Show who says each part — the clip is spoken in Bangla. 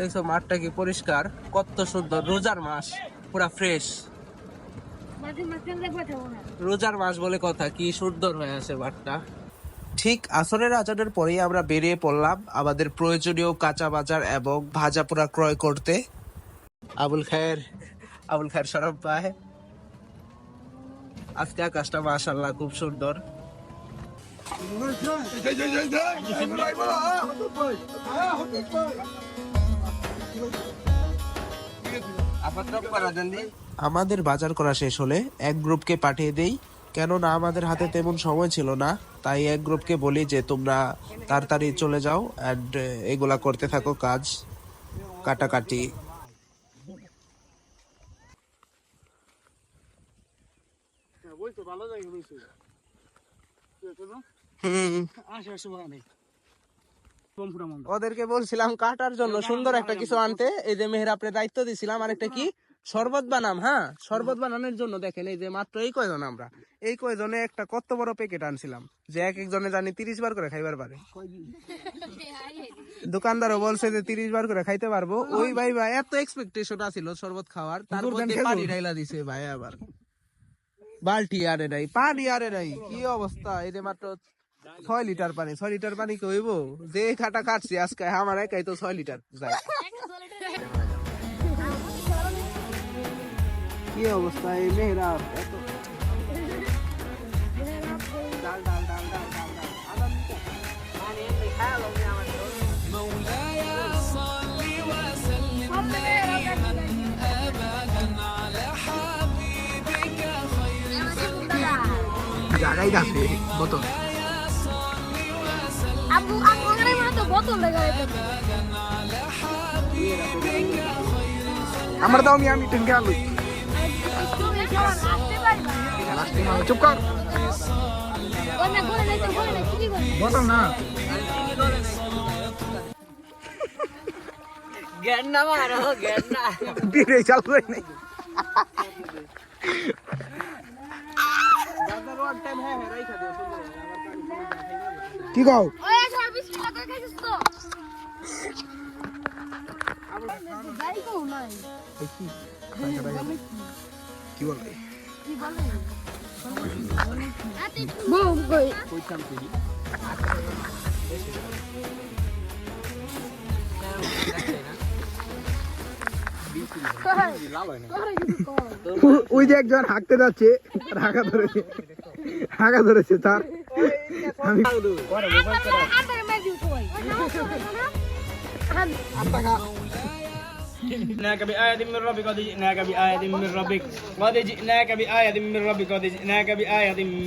Speaker 1: দেখছ মাঠটা কি পরিষ্কার কত সুন্দর রোজার মাস পুরা ফ্রেশ রোজার মাস বলে কথা কি সুন্দর হয়ে আছে মাঠটা ঠিক আসরের আজানের পরেই আমরা বেরিয়ে পড়লাম আমাদের প্রয়োজনীয় কাঁচা বাজার এবং ভাজা পোড়া ক্রয় করতে আবুল খায়ের আবুল খায়ের সরব পায় আজকে আকাশটা মাশাল্লাহ খুব সুন্দর আমাদের বাজার করা শেষ হলে এক গ্রুপকে পাঠিয়ে দেই। কেননা আমাদের হাতে তেমন সময় ছিল না তাই এক গ্রুপকে বলি যে তোমরা তাড়াতাড়ি চলে যাও অ্যান্ড এগুলা করতে থাকো কাজ কাটাকাটি। হুম। ওদেরকে বলছিলাম কাটার জন্য সুন্দর একটা কিছু আনতে। এই যে মেহের আপনি দায়িত্ব দিছিলাম আরেকটা কি? শরবত বানাম হ্যাঁ? শরবত বানানোর জন্য দেখেন এই যে মাত্র এই কয়জন আমরা? এই কয়জনে একটা কত বড় প্যাকেট আনছিলাম? যে এক একজনে জানি তিরিশ বার করে খাইবার পারে। দোকানদারও বলছে যে তিরিশ বার করে খাইতে পারব। ওই ভাই ভাই এত এক্সপেকটেশন আছিল শরবত খাওয়ার তার মধ্যে পানি ঢাইলা দিছে ভাই আবার। বালতি আরে নাই পানি আরে নাই কি অবস্থা? এই যে মাত্র ছয় লিটার পানি, ছয় লিটার পানি কি হইব? যে খাটা কাটছি আজকে আমার একাই তো ছয় লিটার যায়। কি অবস্থা, এই জায়গায় যাচ্ছে বোতল।
Speaker 2: আবু আবু ওখানে মনে তো বোতল দেখা যাচ্ছে
Speaker 3: আমার দাও আমি আমি টেনকে আলু চুপ কর।
Speaker 2: ওই না ঘরে যাইতে ঘরে না। কি
Speaker 3: চালু নেই। কও? ওই যে একজন হাঁকতে যাচ্ছে হাঁকা ধরেছে। হাঁকা ধরেছে তার। আমি
Speaker 4: جئناك بآية من ربك قد جئناك بآية من ربك. قد جئناك بآية من ربك قد جئناك بآية من